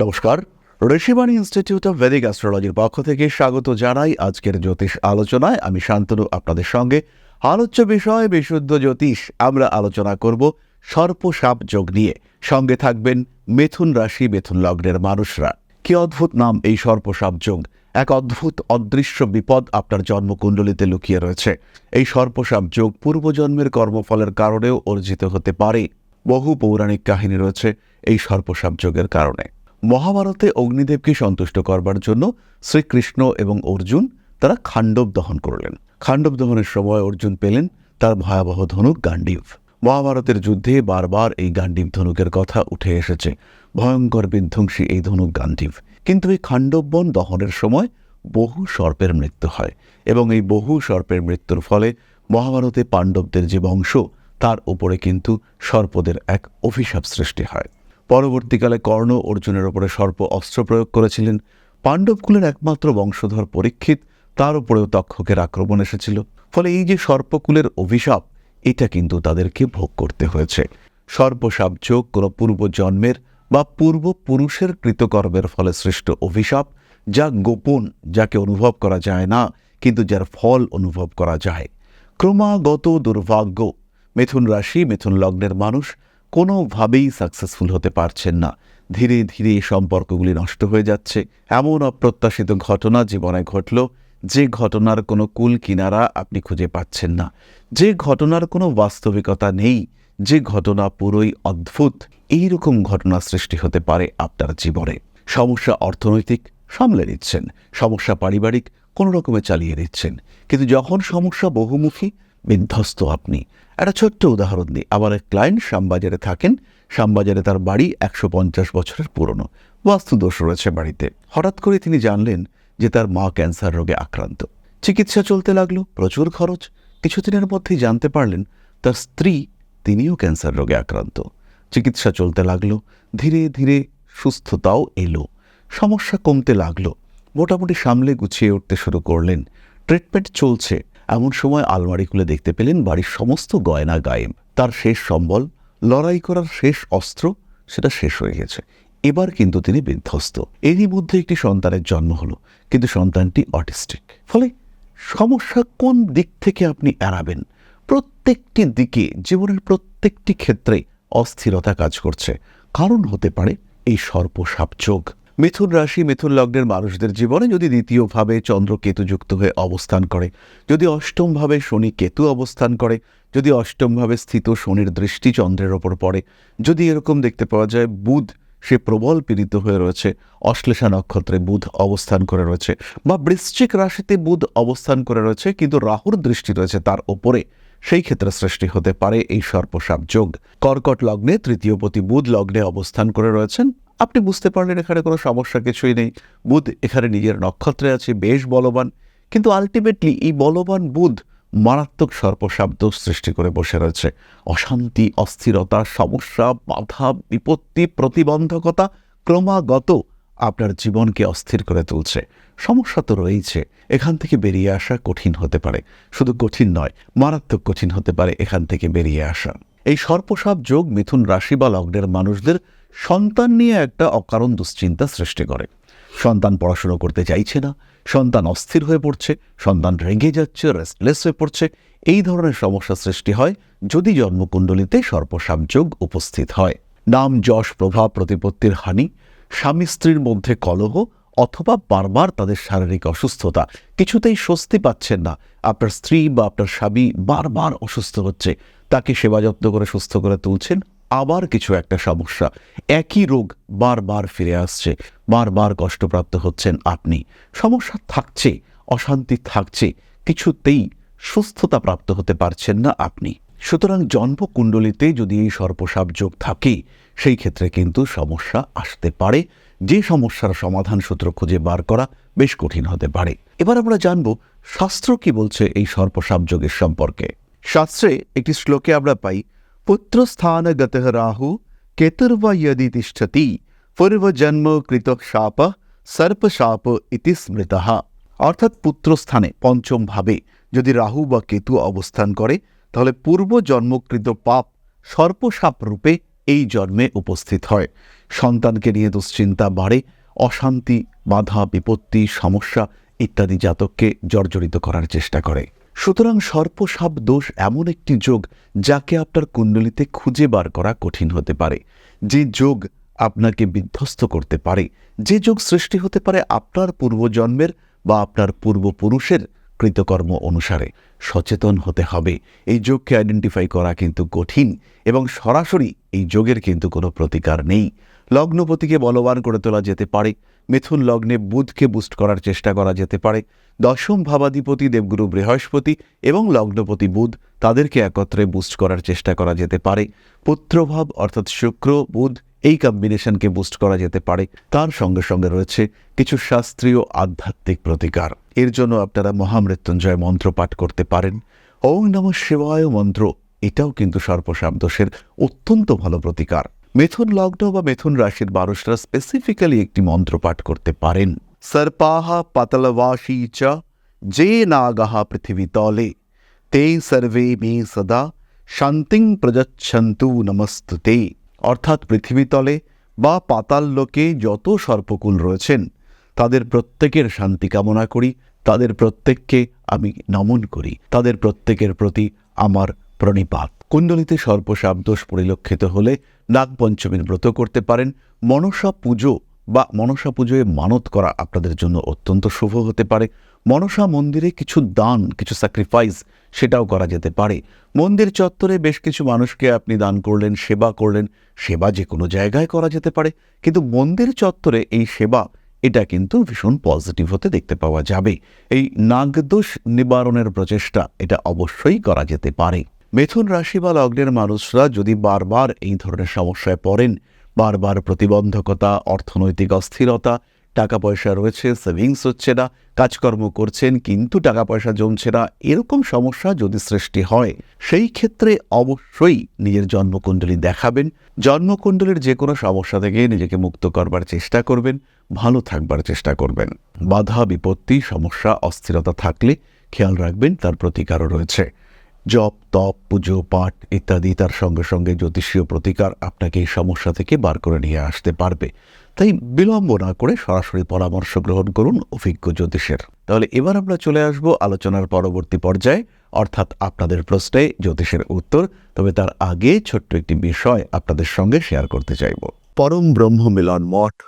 নমস্কার। Rishibani institute of Vedic অ্যাস্ট্রোলজির পক্ষ থেকে স্বাগত জানাই আজকের জ্যোতিষ আলোচনায়। আমি শান্তনু, আপনাদের সঙ্গে। আলোচ্য বিষয়, বিশুদ্ধ জ্যোতিষ। আমরা আলোচনা করব সর্পসাপ যোগ নিয়ে। সঙ্গে থাকবেন মিথুন রাশি, মিথুন লগ্নের মানুষরা। কি অদ্ভুত নাম এই সর্পসাপ যোগ। এক অদ্ভুত, অদৃশ্য বিপদ আপনার জন্মকুণ্ডলিতে লুকিয়ে রয়েছে। এই সর্পসাপ যোগ পূর্বজন্মের কর্মফলের কারণেও অর্জিত হতে পারে। বহু পৌরাণিক কাহিনী রয়েছে এই সর্পসাপ যোগের কারণে। মহাভারতে অগ্নিদেবকে সন্তুষ্ট করবার জন্য শ্রীকৃষ্ণ এবং অর্জুন তারা খাণ্ডব দহন করলেন। খাণ্ডব দহনের সময় অর্জুন পেলেন তার ভয়াবহ ধনুক গান্ডীব মহাভারতের যুদ্ধে বারবার এই গান্ডীব ধনুকের কথা উঠে এসেছে। ভয়ঙ্কর বিধ্বংসী এই ধনুক গান্ডীব কিন্তু এই খাণ্ডববন দহনের সময় বহু সর্পের মৃত্যু হয় এবং এই বহু সর্পের মৃত্যুর ফলে মহাভারতে পাণ্ডবদের যে বংশ, তার উপরে কিন্তু সর্পদের এক অভিশাপ সৃষ্টি হয়। পরবর্তীকালে কর্ণ অর্জুনের ওপরে সর্প অস্ত্র প্রয়োগ করেছিলেন। পাণ্ডবকুলের একমাত্র বংশধর পরীক্ষিত, তার উপরেও তক্ষকের আক্রমণ এসেছিল। ফলে এই যে সর্পকুলের অভিশাপ, এটা কিন্তু তাদেরকে ভোগ করতে হয়েছে। সর্পসাপ যোগ কোনো পূর্বজন্মের বা পূর্বপুরুষের কৃতকর্মের ফলে সৃষ্ট অভিশাপ, যা গোপন, যাকে অনুভব করা যায় না, কিন্তু যার ফল অনুভব করা যায়। ক্রমাগত দুর্ভাগ্য, মিথুন রাশি, মিথুন লগ্নের মানুষ কোনোভাবেই সাকসেসফুল হতে পারছেন না। ধীরে ধীরে এই সম্পর্কগুলি নষ্ট হয়ে যাচ্ছে। এমন অপ্রত্যাশিত ঘটনা জীবনে ঘটল। যে ঘটনার কোনো কুল কিনারা আপনি খুঁজে পাচ্ছেন না। যে ঘটনার কোনো বাস্তবিকতা নেই। যে ঘটনা পুরোই অদ্ভুত। এই রকম ঘটনা সৃষ্টি হতে পারে আপনার জীবনে। সমস্যা অর্থনৈতিক, সামলে নিচ্ছেন। সমস্যা পারিবারিক, কোনো রকমে চালিয়ে দিচ্ছেন কিন্তু যখন সমস্যা বহুমুখী বিধ্বস্ত আপনি। একটা ছোট্ট উদাহরণ দিই। আমার এক ক্লায়েন্ট শ্যামবাজারে থাকেন। শ্যামবাজারে তার বাড়ি একশো পঞ্চাশ বছরের পুরনো। বাস্তুদোষ রয়েছে বাড়িতে। হঠাৎ করে তিনি জানলেন যে তার মা ক্যান্সার রোগে আক্রান্ত। চিকিৎসা চলতে লাগল, প্রচুর খরচ। কিছুদিনের মধ্যেই জানতে পারলেন তার স্ত্রী তিনিও ক্যান্সার রোগে আক্রান্ত। চিকিৎসা চলতে লাগল, ধীরে ধীরে সুস্থতাও এলো। সমস্যা কমতে লাগল। মোটামুটি সামলে গুছিয়ে উঠতে শুরু করলেন। ট্রিটমেন্ট চলছে। এমন সময় আলমারি খুলে দেখতে পেলেন বাড়ির সমস্ত গয়না গায়েব। তার শেষ সম্বল, লড়াই করার শেষ অস্ত্র, সেটা শেষ হয়ে গেছে। এবার কিন্তু তিনি বিধ্বস্ত। এরই মধ্যে একটি সন্তানের জন্ম হলো, কিন্তু সন্তানটি অটিস্টিক। ফলে সমস্যা কোন দিক থেকে আপনি এড়াবেন? প্রত্যেকটি দিকে, জীবনের প্রত্যেকটি ক্ষেত্রে অস্থিরতা কাজ করছে। কারণ হতে পারে এই সর্পসাপ যোগ। মিথুন রাশি, মিথুন লগ্নের মানুষদের জীবনে যদি দ্বিতীয়ভাবে চন্দ্র কেতু যুক্ত হয়ে অবস্থান করে, যদি অষ্টমভাবে শনি কেতু অবস্থান করে, যদি অষ্টমভাবে স্থিত শনির দৃষ্টি চন্দ্রের ওপর পড়ে, যদি এরকম দেখতে পাওয়া যায় বুধ সে প্রবল পীড়িত হয়ে রয়েছে, অশ্লেষা নক্ষত্রে বুধ অবস্থান করে রয়েছে বা বৃশ্চিক রাশিতে বুধ অবস্থান করে রয়েছে কিন্তু রাহুর দৃষ্টি রয়েছে তার ওপরে, সেই ক্ষেত্রে সৃষ্টি হতে পারে এই সর্পসাপ যোগ। কর্কট লগ্নে তৃতীয়পতি বুধ লগ্নে অবস্থান করে রয়েছেন আপনি বুঝতে পারলেন এখানে কোনো সমস্যা কিছুই নেই। বুধ এখানে নিজের নক্ষত্রে আছে, বেশ বলবান। কিন্তু আলটিমেটলি এই বলবান বুধ মারাত্মক সর্পসাপ দোষ সৃষ্টি করে বসে রয়েছে। অশান্তি, অস্থিরতা, সমস্যা, বাধা, বিপত্তি, প্রতিবন্ধকতা ক্রমাগত আপনার জীবনকে অস্থির করে তুলছে। সমস্যা তো রয়েছে এখান থেকে বেরিয়ে আসা কঠিন হতে পারে। শুধু কঠিন নয়, মারাত্মক কঠিন হতে পারে এখান থেকে বেরিয়ে আসা। এই সর্পসাপ যোগ মিথুন রাশি বা লগ্নের মানুষদের সন্তান নিয়ে একটা অকারণ দুশ্চিন্তা সৃষ্টি করে। সন্তান পড়াশুনো করতে চাইছে না, সন্তান অস্থির হয়ে পড়ছে, সন্তান রেগে যাচ্ছে রেস্টলেস হয়ে পড়ছে। এই ধরনের সমস্যা সৃষ্টি হয় যদি জন্মকুণ্ডলিতে সর্পসাপ যোগ উপস্থিত হয়। নাম যশ প্রভাব প্রতিপত্তির হানি, স্বামী স্ত্রীর মধ্যে কলহ অথবা বারবার তাদের শারীরিক অসুস্থতা, কিছুতেই স্বস্তি পাচ্ছেন না। আপনার স্ত্রী বা আপনার স্বামী বারবার অসুস্থ হচ্ছে, তাকে সেবা যত্ন করে সুস্থ করে তুলছেন আবার কিছু একটা সমস্যা। একই রোগ বারবার ফিরে আসছে, বারবার কষ্টপ্রাপ্ত হচ্ছেন আপনি। সমস্যা থাকছে, অশান্তি থাকছে, কিছুতেই সুস্থতা প্রাপ্ত হতে পারছেন না আপনি। সুতরাং জন্মকুণ্ডলিতে যদি এই সর্পসাপ যোগ থাকে, সেই ক্ষেত্রে কিন্তু সমস্যা আসতে পারে। যে সমস্যার সমাধান সূত্র খুঁজে বার করা বেশ কঠিন হতে পারে। এবার আমরা জানব, শাস্ত্র কি বলছে এই সর্পসাপ যোগের সম্পর্কে। শাস্ত্রে একটি শ্লোকে আমরা পাই পুত্রস্থানগত রাহু यदि তিষ্ঠতি পূর্বজন্ম কৃত শাপ সর্পশাপ ইতি স্মৃতঃ অর্থাৎ পুত্রস্থানে পঞ্চম ভাবে যদি রাহু বা কেতু অবস্থান করে তাহলে পূর্বজন্মকৃত পাপ সর্পসাপ রূপে এই জন্মে উপস্থিত হয়। সন্তানকে নিয়ে দুশ্চিন্তা বাড়ে, অশান্তি, বাধা, বিপত্তি, সমস্যা ইত্যাদি জাতককে জর্জরিত করার চেষ্টা করে। সুতরাং সর্পসাপ দোষ এমন একটি যোগ যাকে আপনার কুণ্ডলিতে খুঁজে বার করা কঠিন হতে পারে। যে যোগ আপনাকে বিধ্বস্ত করতে পারে, যে যোগ সৃষ্টি হতে পারে আপনার পূর্বজন্মের বা আপনার পূর্বপুরুষের কৃতকর্ম অনুসারে। সচেতন হতে হবে, এই যোগকে আইডেন্টিফাই করা কিন্তু কঠিন এবং সরাসরি এই যোগের কিন্তু কোনো প্রতিকার নেই। লগ্নপতিকে বলবান করে তোলা যেতে পারে, মিথুন লগ্নে বুধকে বুস্ট করার চেষ্টা করা যেতে পারে দশম ভাবাধিপতি দেবগুরু বৃহস্পতি এবং লগ্নপতি বুধ তাদেরকে একত্রে বুস্ট করার চেষ্টা করা যেতে পারে। পুত্রভাব অর্থাৎ শুক্র, বুধ এই কম্বিনেশনকে বুস্ট করা যেতে পারে। তার সঙ্গে সঙ্গে রয়েছে কিছু শাস্ত্রীয় আধ্যাত্মিক প্রতিকার। এর জন্য আপনারা মহামৃত্যুঞ্জয় মন্ত্র পাঠ করতে পারেন। ওং নম শিবায় মন্ত্র, এটাও কিন্তু সর্পসাপ দোষের অত্যন্ত ভালো প্রতিকার। মেথুন লগ্ন বা মেথুন রাশির মানুষরা স্পেসিফিক্যালি একটি মন্ত্র পাঠ করতে পারেন। সর্পাহা পাতলবাসী চ যে নাগাহা পৃথিবী তলে তে সর্বে মে সদা শান্তিং প্রযচ্ছন্তু নমস্তুতে অর্থাৎ পৃথিবীতলে বা পাতাল লোকে যত সর্পকুল রয়েছেন, তাদের প্রত্যেকের শান্তি কামনা করি, তাদের প্রত্যেককে আমি নমন করি, তাদের প্রত্যেকের প্রতি আমার প্রণিপাত। কুণ্ডলিতে সর্পসাপ পরিলক্ষিত হলে নাগপঞ্চমীর ব্রত করতে পারেন, মনসা পুজো বা মনসা পুজোয় মানত করা আপনাদের জন্য অত্যন্ত শুভ হতে পারে। মনসা মন্দিরে কিছু দান, কিছু স্যাক্রিফাইস সেটাও করা যেতে পারে। মন্দির চত্বরে বেশ কিছু মানুষকে আপনি দান করলেন, সেবা করলেন, সেবা যে কোনো জায়গায় করা যেতে পারে। কিন্তু মন্দির চত্বরে এই সেবা, এটা কিন্তু ভীষণ পজিটিভ হতে দেখতে পাওয়া যাবে। এই নাগদোষ নিবারণের প্রচেষ্টা, এটা অবশ্যই করা যেতে পারে। মিথুন রাশি বা লগ্নের মানুষরা যদি বারবার এই ধরনের সমস্যায় পড়েন বারবার প্রতিবন্ধকতা, অর্থনৈতিক অস্থিরতা টাকা পয়সা রয়েছে, সেভিংস হচ্ছে না, কাজকর্ম করছেন কিন্তু টাকা পয়সা জমছে না, এরকম সমস্যা যদি সৃষ্টি হয়, সেই ক্ষেত্রে অবশ্যই নিজের জন্মকুণ্ডলী দেখাবেন। জন্মকুণ্ডলীর যে কোনো সমস্যা থেকে নিজেকে মুক্ত করবার চেষ্টা করবেন, ভালো থাকবার চেষ্টা করবেন। বাধা, বিপত্তি, সমস্যা, অস্থিরতা থাকলে খেয়াল রাখবেন, তার প্রতিকারও রয়েছে। জপ, তপ, পুজো, পাঠ ইত্যাদি তার সঙ্গে সঙ্গে জ্যোতিষীয় প্রতিকার আপনাকে এই সমস্যা থেকে বার করে নিয়ে আসতে পারবে। তাই বিলম্ব না করে সরাসরি পরামর্শ গ্রহণ করুন অভিজ্ঞ জ্যোতিষের। তাহলে এবার আমরা চলে আসব আলোচনার পরবর্তী পর্যায়ে, অর্থাৎ আপনাদের প্রশ্নে জ্যোতিষের উত্তর, তবে তার আগে ছোট্ট একটি বিষয় আপনাদের সঙ্গে শেয়ার করতে চাইব। পরম ব্রহ্ম মিলন মঠ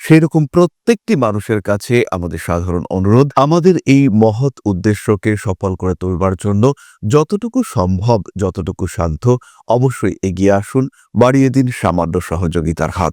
সেরকম প্রত্যেকটি মানুষের কাছে আমাদের সাধারণ অনুরোধ। আমাদের এই মহৎ উদ্দেশ্যকে সফল করে তুলবার জন্য যতটুকু সম্ভব, যতটুকু সাধ্য, অবশ্যই এগিয়ে আসুন, বাড়িয়ে দিন সামান্য সহযোগিতার হাত।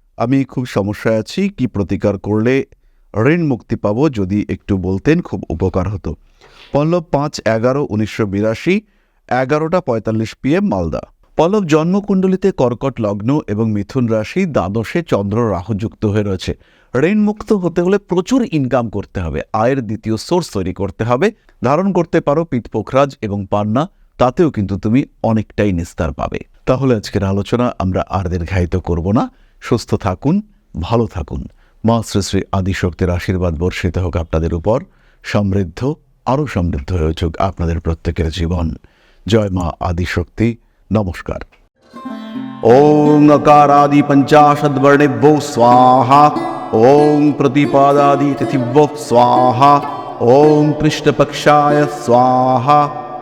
আমি খুব সমস্যায় আছি, কি প্রতিকার করলে ঋণ মুক্তি পাব যদি একটু বলতেন, খুব উপকার হতো। পল্লব পাঁচ এগারো উনিশশো বিরাশি, এগারোটা পঁয়তাল্লিশ পিএম, মালদা। পল্লব জন্মকুণ্ডলিতে কর্কট লগ্ন এবং মিথুন রাশি দ্বাদশে চন্দ্র রাহু যুক্ত হয়ে রয়েছে। ঋণমুক্ত হতে হলে প্রচুর ইনকাম করতে হবে, আয়ের দ্বিতীয় সোর্স তৈরি করতে হবে, ধারণ করতে পারো পিতপোখরাজ এবং পান্না, তাতেও কিন্তু তুমি অনেকটাই নিস্তার পাবে। তাহলে আজকের আলোচনা আমরা আর দীর্ঘায়িত করব না। সুস্থ থাকুন ভালো থাকুন মা শ্রী শ্রী আদিশক্তির আশীর্বাদ বর্ষিত হোক আপনাদের উপর সমৃদ্ধ আরও সমৃদ্ধ হয়ে উঠুক আপনাদের প্রত্যেকের জীবন জয় মা আদিশক্তি নমস্কার ওং अकारादि पञ्चाशद्वर्णेभ्यो स्वाहा ॐ प्रतिपादादि तिथिभ्यो स्वाहा ॐ कृष्णपक्षाय स्वाहा